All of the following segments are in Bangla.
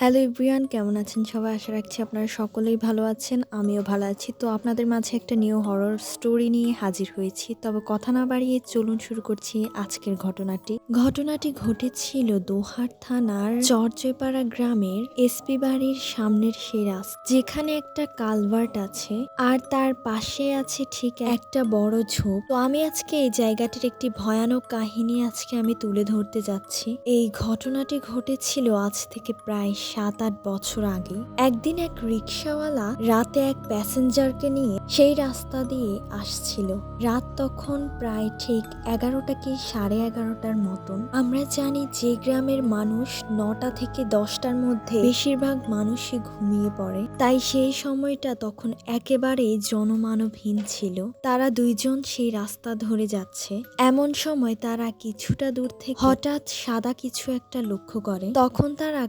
হ্যালো এভরিওয়ান, কেমন আছেন সবাই? আশা রাখছি আপনারা সকলেই ভালো আছেন, আমিও ভালো আছি। তো আপনাদের মাঝে একটা নিউ হরর স্টোরি নিয়ে হাজির হয়েছি। তবে কথা না বাড়িয়ে চলুন শুরু করছি আজকের ঘটনাটি। ঘটনাটি ঘটেছিল দোহার থানার চরজয়পাড়া গ্রামের এসপি বাড়ির সামনের সেই রাস্তা, যেখানে একটা কালভার্ট আছে আর তার পাশে আছে ঠিক একটা বড় ঝোপ। তো আমি আজকে এই জায়গাটির একটি ভয়ানক কাহিনী আজকে আমি তুলে ধরতে যাচ্ছি। এই ঘটনাটি ঘটেছিল আজ থেকে প্রায় সাত আট বছর আগে একদিন এক রিক্সাওয়ালা রাতে এক প্যাসেঞ্জারকে নিয়ে সেই রাস্তা দিয়ে আসছিল। রাত তখন প্রায় ঠিক এগারোটা কি সাড়ে এগারোটার মতন। আমরা জানি যে গ্রামের মানুষ নটা থেকে দশটার মধ্যে বেশিরভাগ মানুষই ঘুমিয়ে পড়ে। তাই সেই সময়টা তখন একেবারেই জনমানবহীন ছিল। তারা দুইজন সেই রাস্তা ধরে যাচ্ছে। এমন সময় তারা কিছুটা দূর থেকে হঠাৎ সাদা কিছু একটা লক্ষ্য করে। তখন তারা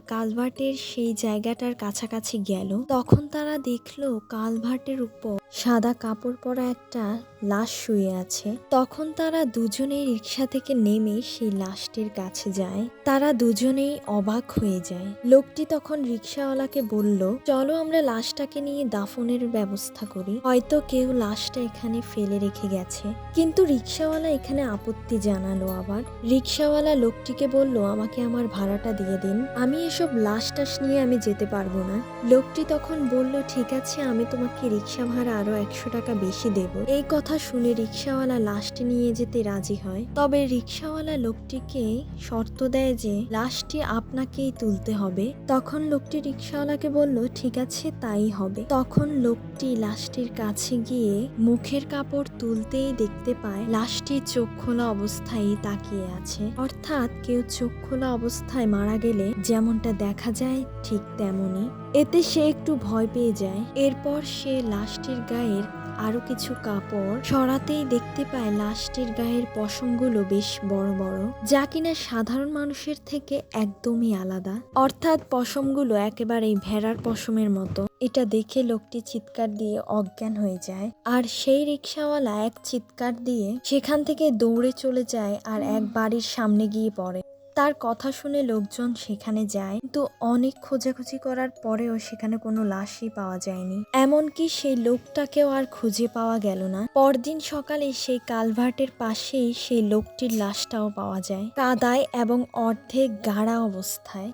কালভার্টের সেই জায়গাটার কাছাকাছি গেল। তখন তারা দেখল কালভার্টের উপর সাদা কাপড় পরা একটা লাশ শুয়ে আছে। তখন তারা দুজনেই রিক্সা থেকে নেমে সেই লাশটির কাছে যায়। তারা দুজনেই অবাক হয়ে যায়। লোকটি তখন রিক্সাওয়ালাকে বলল, চলো আমরা লাশটাকে নিয়ে দাফনের ব্যবস্থা করি। হয়তো কেউ লাশটা এখানে ফেলে রেখে গেছে। কিন্তু রিক্সাওয়ালা এখানে আপত্তি জানালো আবার। রিক্সাওয়ালা লোকটিকে বলল, আমাকে আমার ভাড়াটা দিয়ে দিন। আমি এসব লাশ টাশ নিয়ে আমি যেতে পারব না। লোকটি তখন বলল, ঠিক আছে, আমি তোমাকে রিক্সা ভাড়া আরও একশো টাকা বেশি দেব। এই কথা শুনে রিক্সাওয়ালা লাশটি নিয়ে যেতে রাজি হয়। তবে রিক্সাওয়ালা লোকটিকে শর্ত দেয় যে, লাশটি আপনাকেই তুলতে হবে। তখন লোকটি রিক্সাওয়ালাকে বলল, ঠিক আছে, তাই হবে। তখন লোকটি লাশটির কাছে গিয়ে মুখের কাপড় তুলতেই দেখতে পায় লাশটি চোখ খোলা অবস্থায় তাকিয়ে আছে। অর্থাৎ কেউ চোখ খোলা অবস্থায় মারা গেলে যেমনটা দেখা যায়, ঠিক তেমনই। এতে সে একটু ভয় পেয়ে যায়। এরপর সে লাশটির গায়ের আরও কিছু কাপড় সরাতেই দেখতে পায় লাশটির গায়ের পশমগুলো বেশ বড় বড়, যা কিনা সাধারণ মানুষের থেকে একদমই আলাদা। অর্থাৎ পশমগুলো একেবারেই ভেড়ার পশমের মতো। এটা দেখে লোকটি চিৎকার দিয়ে অজ্ঞান হয়ে যায়। আর সেই রিক্সাওয়ালা এক চিৎকার দিয়ে সেখান থেকে দৌড়ে চলে যায় আর এক বাড়ির সামনে গিয়ে পড়ে। তার কথা শুনে লোকজন সেখানে যায়, কিন্তু অনেক খোঁজাখুঁজি করার পরেও সেখানে কোনো লাশই পাওয়া যায়নি। এমনকি সেই লোকটাকেও আর খুঁজে পাওয়া গেল না। পরদিন সকালে সেই কালভার্টের পাশেই সেই লোকটির লাশটাও পাওয়া যায়। কাদায় এবং অর্ধেক গাড়া অবস্থায়।